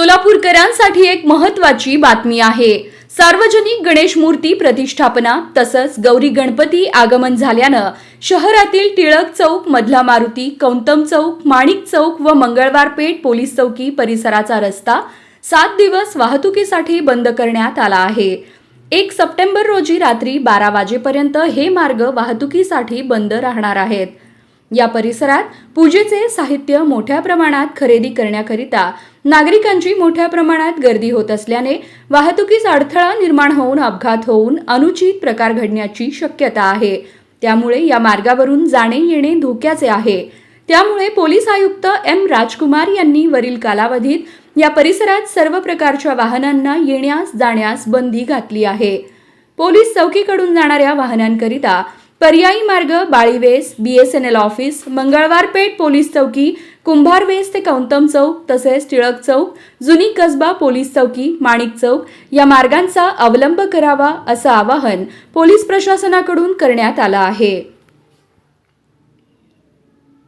सोलापूरकरांसाठी एक महत्वाची बातमी आहे. सार्वजनिक गणेश मूर्ती प्रतिष्ठापना तसंच गौरी गणपती आगमन झाल्यानं शहरातील टिळक चौक मधला मारुती कौंतम चौक माणिक चौक व मंगळवार पेठ पोलीस चौकी परिसराचा रस्ता सात दिवस वाहतुकीसाठी बंद करण्यात आला आहे. एक सप्टेंबर रोजी रात्री बारा वाजेपर्यंत हे मार्ग वाहतुकीसाठी बंद राहणार आहेत. या परिसरात पूजेचे साहित्य मोठ्या प्रमाणात खरेदी करण्याकरिता नागरिकांची मोठ्या प्रमाणात गर्दी होत असल्याने वाहतुकीस अडथळा निर्माण होऊन अपघात होऊन अनुचित प्रकार घडण्याची शक्यता आहे. त्यामुळे या मार्गावरून जाणे येणे धोक्याचे आहे. त्यामुळे पोलीस आयुक्त एम राजकुमार यांनी वरील कालावधीत या परिसरात सर्व प्रकारच्या वाहनांना येण्यास जाण्यास बंदी घातली आहे. पोलीस चौकीकडून जाणाऱ्या वाहनांकरिता पर्यायी मार्ग Balives BSNL office Mangalwar Peth police चौकी कुंभारवेस ते कौंतम चौक तसेच टिळक चौक जुनी कसबा पोलीस चौकी माणिक चौक या मार्गांचा अवलंब करावा असं आवाहन पोलीस प्रशासनाकडून करण्यात आलं आहे.